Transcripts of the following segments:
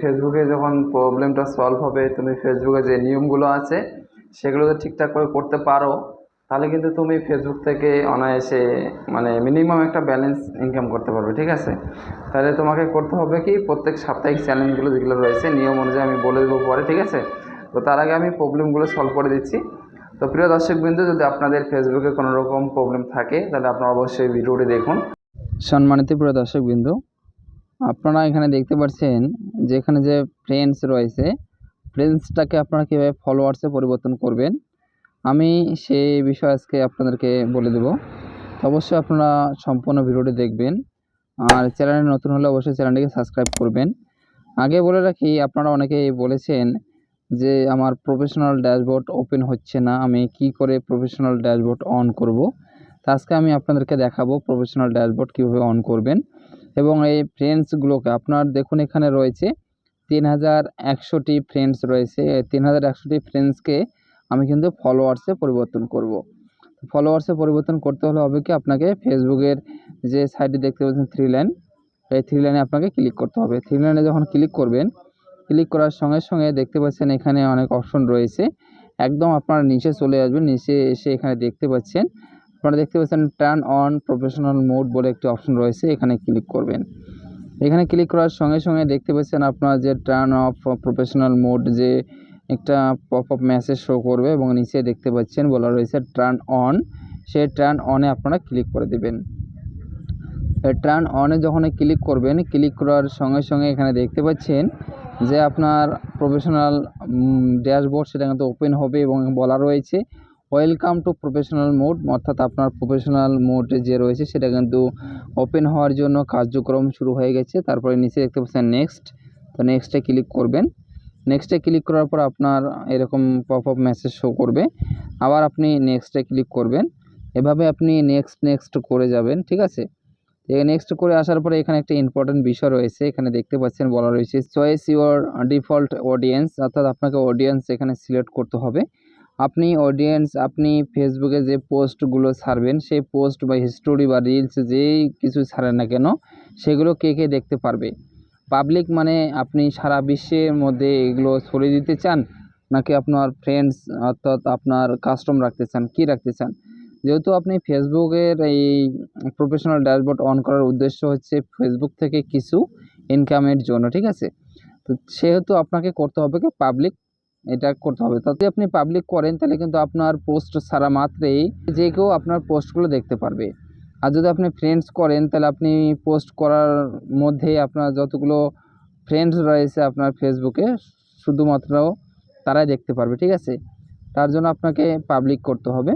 ফেসবুকে যখন প্রবলেমটা সলভ হবে, তুমি ফেসবুকে যে নিয়মগুলো আছে, সেগুলো যদি ঠিকঠাক করে করতে পারো, তাহলে কিন্তু তুমি ফেসবুক থেকে অনায়াসে মানে মিনিমাম একটা ব্যালেন্স ইনকাম করতে পারবে, ঠিক আছে? তাহলে তোমাকে করতে হবে কি, প্রত্যেক সাপ্তাহিক চ্যালেঞ্জগুলো যেগুলো রয়েছে, নিয়ম অনুযায়ী আমি বলে দেবো পরে, ঠিক আছে? তো তার আগে আমি প্রবলেমগুলো সলভ করে দিচ্ছি। তো প্রিয় দর্শকবৃন্দ, যদি আপনাদের ফেসবুকে কোনো রকম প্রবলেম থাকে, তাহলে আপনারা অবশ্যই ভিডিওটি দেখুন। সম্মানিত প্রিয় দর্শকবৃন্দ আপনারা এখানে দেখতে পাচ্ছেন যে এখানে যে ফ্রেন্ডস রয়েছে ফ্রেন্ডসটাকে আপনারা কীভাবে ফলোয়ার্সে পরিবর্তন করবেন, আমি সেই বিষয়ে আজকে আপনাদেরকে বলে দেব। অবশ্যই আপনারা সম্পূর্ণ ভিডিওটি দেখবেন, আর চ্যানেলে নতুন হলে অবশ্যই চ্যানেলটিকে সাবস্ক্রাইব করবেন। আগে বলে রাখি, আপনারা অনেকেই বলেছেন যে আমার প্রফেশনাল ড্যাশবোর্ড ওপেন হচ্ছে না, আমি কি করে প্রফেশনাল ড্যাশবোর্ড অন করব? তো আজকে আমি আপনাদেরকে দেখাবো প্রফেশনাল ড্যাশবোর্ড কীভাবে অন করবেন। এবং এই ফ্রেন্ডসগুলোকে আপনার দেখুন এখানে রয়েছে তিন হাজার একশোটি ফ্রেন্ডস রয়েছে। তিন হাজার একশোটি ফ্রেন্ডসকে আমি কিন্তু ফলোয়ার্সে পরিবর্তন করব। ফলোয়ার্সে পরিবর্তন করতে হলে হবে কি? আপনাকে ফেসবুকের যে সাইডে দেখতে পাচ্ছেন থ্রি লাইন এই থ্রি লাইনে আপনাকে ক্লিক করতে হবে। থ্রি লাইনে যখন ক্লিক করবেন ক্লিক করার সঙ্গে সঙ্গে দেখতে পাচ্ছেন এখানে অনেক অপশন রয়েছে। একদম আপনারা নিচে চলে আসবেন, নিচে এসে এখানে দেখতে পাচ্ছেন আপনারা দেখতে পাচ্ছেন টার্ন অন প্রফেশনাল মোড বলে একটি অপশন রয়েছে, এখানে ক্লিক করবেন। এখানে ক্লিক করার সঙ্গে সঙ্গে দেখতে পাচ্ছেন আপনার যে টার্ন অফ প্রফেশনাল মোড যে একটা পপ আপ মেসেজ শো করবে এবং নিচে দেখতে পাচ্ছেন বলা রয়েছে টার্ন অন সেই টার্ন অনে আপনারা ক্লিক করে দেবেন। টার্ন অনে যখন ক্লিক করবেন ক্লিক করার সঙ্গে সঙ্গে এখানে দেখতে পাচ্ছেন যে আপনার প্রফেশনাল ড্যাশবোর্ড সেটা কিন্তু ওপেন হবে এবং বলা রয়েছে ওয়েলকাম টু প্রফেশনাল মোড অর্থাৎ আপনার প্রফেশনাল মোড যে রয়েছে, সেটা কিন্তু ওপেন হওয়ার জন্য কার্যক্রম শুরু হয়ে গেছে। তারপরে নিচে দেখতে পাচ্ছেন নেক্সট তো নেক্সটে ক্লিক করবেন। নেক্সটে ক্লিক করার পর আপনার এরকম পপ আপ মেসেজ শো করবে। আবার আপনি নেক্সটে ক্লিক করবেন। এভাবে আপনি নেক্সট নেক্সট করে যাবেন, ঠিক আছে? নেক্সট করে আসার পরে এখানে একটা ইম্পর্টেন্ট বিষয় রয়েছে। এখানে দেখতে পাচ্ছেন, বলা রয়েছে চয়েস ইউর ডিফল্ট অডিয়েন্স অর্থাৎ আপনাকে অডিয়েন্স এখানে সিলেক্ট করতে হবে। আপনি অডিয়েন্স আপনি ফেসবুকে যে পোস্টগুলো ছাড়বেন, সেই পোস্ট বা হিস্টোরি বা রিলস যেই কিছু ছাড়েন না কেন, সেগুলো কে কে দেখতে পারবে? পাবলিক মানে আপনি সারা বিশ্বের মধ্যে এগুলো ছড়িয়ে দিতে চান? নাকি আপনার ফ্রেন্ডস অর্থাৎ আপনার কাস্টম রাখতে চান? কী রাখতে চান? যেহেতু আপনি ফেসবুকের এই প্রফেশনাল ড্যাশবোর্ড অন করার উদ্দেশ্য হচ্ছে ফেসবুক থেকে কিছু ইনকামের জন্য, ঠিক আছে? তো সেহেতু আপনাকে করতে হবে কি? পাবলিক এটা করতে হবে। তাতে আপনি পাবলিক করেন, তাহলে কিন্তু আপনার পোস্ট সারা মাত্রেই যে কেউ আপনার পোস্টগুলো দেখতে পারবে। আর যদি আপনি ফ্রেন্ডস করেন, তাহলে আপনি পোস্ট করার মধ্যেই আপনার যতগুলো ফ্রেন্ডস রয়েছে আপনার ফেসবুকে শুধুমাত্র তারাই দেখতে পারবে, ঠিক আছে? তার জন্য আপনাকে পাবলিক করতে হবে।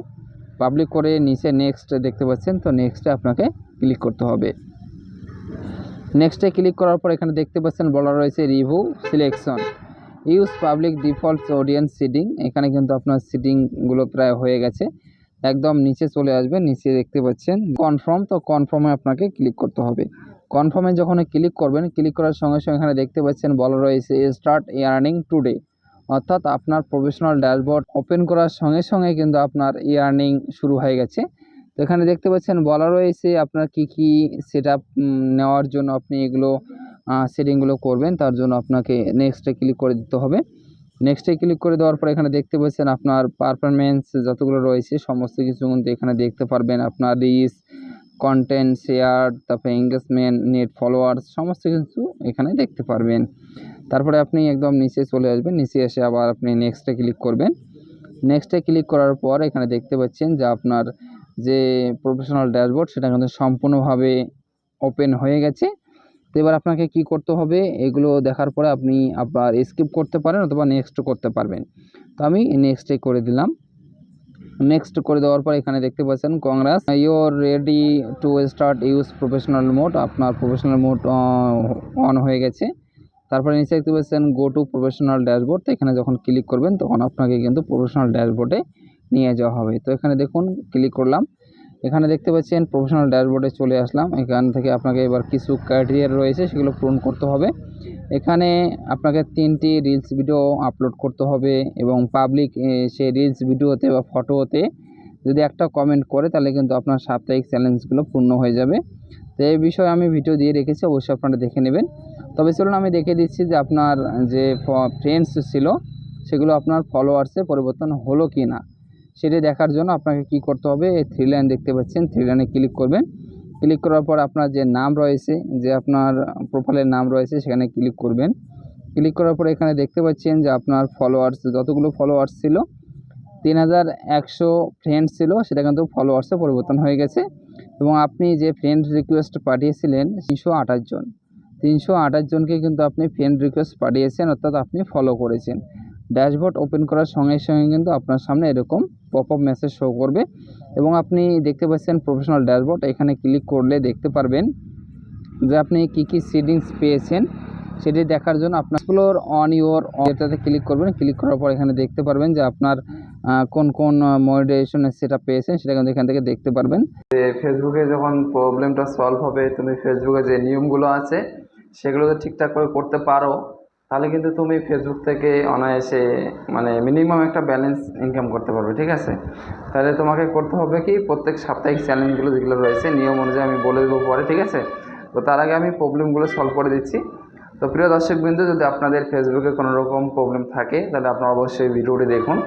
পাবলিক করে নিচে নেক্সট দেখতে পাচ্ছেন, তো নেক্সটে আপনাকে ক্লিক করতে হবে। নেক্সটে ক্লিক করার পর এখানে দেখতে পাচ্ছেন বলা রয়েছে review selection use public defaults audience setting এখানে কিন্তু আপনার সিটিংগুলো প্রায় হয়ে গেছে। একদম নিচে চলে আসবে, নিচে দেখতে পাচ্ছেন। কনফার্ম তো কনফার্মে আপনাকে ক্লিক করতে হবে। কনফার্মে যখন ক্লিক করবেন ক্লিক করার সঙ্গে সঙ্গে এখানে দেখতে পাচ্ছেন, বলা রয়েছে স্টার্ট ইয়ার্নিং টুডে অর্থাৎ আপনার প্রফেশনাল ড্যাশবোর্ড ওপেন করার সঙ্গে সঙ্গে কিন্তু আপনার ইয়ার্নিং শুরু হয়ে গেছে। তো এখানে দেখতে পাচ্ছেন, বলা রয়েছে, আপনার কি কি সেট নেওয়ার জন্য আপনি এগুলো সেটিংগুলো করবেন, তার জন্য আপনাকে নেক্সটে ক্লিক করে দিতে হবে। নেক্সটে ক্লিক করে দেওয়ার পর এখানে দেখতে পাচ্ছেন আপনার পারফরমেন্স যতগুলো রয়েছে, সমস্ত কিছু কিন্তু এখানে দেখতে পারবেন। আপনার রিস কন্টেন্ট শেয়ার তারপরে এঙ্গেজমেন্ট নেট ফলোয়ার্স সমস্ত কিছু এখানে দেখতে পারবেন। তারপরে আপনি একদম নিচে চলে আসবেন, নিচে এসে আবার আপনি নেক্সটে ক্লিক করবেন। নেক্সটে ক্লিক করার পর এখানে দেখতে পাচ্ছেন যে আপনার যে প্রফেশনাল ড্যাশবোর্ড সেটা কিন্তু সম্পূর্ণভাবে ওপেন হয়ে গেছে। তো এবার আপনাকে কি করতে হবে? এগুলো দেখার পরে আপনি আবার স্কিপ করতে পারেন অথবা নেক্সট করতে পারবেন। তো আমি নেক্সটে করে দিলাম। নেক্সট করে দেওয়ার পর এখানে দেখতে পাচ্ছেন congrats your ready to start use professional mode আপনার প্রফেশনাল মোড অন হয়ে গেছে। তারপরে নিচে দেখতে পাচ্ছেন গো টু প্রফেশনাল ড্যাশবোর্ড তো এখানে যখন ক্লিক করবেন, তখন আপনাকে কিন্তু প্রফেশনাল ড্যাশবোর্ডে নিয়ে যাওয়া হবে। তো এখানে দেখুন ক্লিক করলাম। এখানে দেখতে পাচ্ছেন প্রফেশনাল ড্যাশবোর্ডে চলে আসলাম। এখান থেকে আপনাকে এবার কিছু ক্রাইটেরিয়া রয়েছে, সেগুলো পূরণ করতে হবে। এখানে আপনাকে তিনটি রিলস ভিডিও আপলোড করতে হবে এবং পাবলিক সেই রিলস ভিডিওতে বা ফটোতে যদি একটা কমেন্ট করে, তাহলে কিন্তু আপনার সাপ্তাহিক চ্যালেঞ্জগুলো পূর্ণ হয়ে যাবে। তো এই বিষয়ে আমি ভিডিও দিয়ে রেখেছি, অবশ্যই আপনারা দেখে নেবেন। তবে চলুন আমি দেখে দিচ্ছি যে আপনার যে ফ্রেন্ডস ছিল, সেগুলো আপনার ফলোয়ার্সে পরিবর্তন হলো কি না সেটি দেখার জন্য আপনাকে কি করতে হবে, এই থ্রি লাইন দেখতে পাচ্ছেন। থ্রি লাইনে ক্লিক করবেন। ক্লিক করার পর আপনার যে নাম রয়েছে, যে আপনার প্রোফাইলের নাম রয়েছে, সেখানে ক্লিক করবেন। ক্লিক করার পর এখানে দেখতে পাচ্ছেন যে আপনার ফলোয়ার্স যতগুলো ফলোয়ার্স ছিল, তিন হাজার একশো ফ্রেন্ড ছিল, সেটা কিন্তু ফলোয়ার্সে পরিবর্তন হয়ে গেছে। এবং আপনি যে ফ্রেন্ড রিকোয়েস্ট পাঠিয়েছিলেন, তিনশো আঠাশ জন। তিনশো আঠাশ জনকে কিন্তু আপনি ফ্রেন্ড রিকোয়েস্ট পাঠিয়েছেন, অর্থাৎ আপনি ফলো করেছেন। ড্যাশবোর্ড ওপেন করার সঙ্গে সঙ্গে কিন্তু আপনার সামনে এরকম পপ আপ মেসেজ শো করবে এবং আপনি দেখতে পাচ্ছেন প্রফেশনাল ড্যাশবোর্ড, এখানে ক্লিক করলে দেখতে পারবেন যে আপনি কী কী সিডিংস পেয়েছেন। সেটি দেখার জন্য আপনার অন ইউর এটাতে ক্লিক করবেন। ক্লিক করার পর এখানে দেখতে পারবেন যে আপনার কোন কোন মডিটেশনের সেটা পেয়েছেন, সেটা কিন্তু এখান থেকে দেখতে পারবেন। যে ফেসবুকে যখন প্রবলেমটা সলভ হবে, তুমি ফেসবুকে যে নিয়মগুলো আছে, সেগুলো তো ঠিকঠাক করে করতে পারো। তাহলে কিন্তু তুমি ফেসবুক থেকে অনায়াসে মানে মিনিমাম একটা ব্যালেন্স ইনকাম করতে পারবে, ঠিক আছে? তাহলে তোমাকে করতে হবে কি, প্রত্যেক সাপ্তাহিক চ্যালেঞ্জগুলো যেগুলো রয়েছে, নিয়ম অনুযায়ী আমি বলে দেবো পরে, ঠিক আছে? তো তার আগে আমি প্রবলেমগুলো সলভ করে দিচ্ছি। তো প্রিয় দর্শকবৃন্দ, যদি আপনাদের ফেসবুকে কোনো রকম প্রবলেম থাকে, তাহলে আপনারা অবশ্যই ভিডিওটি দেখুন।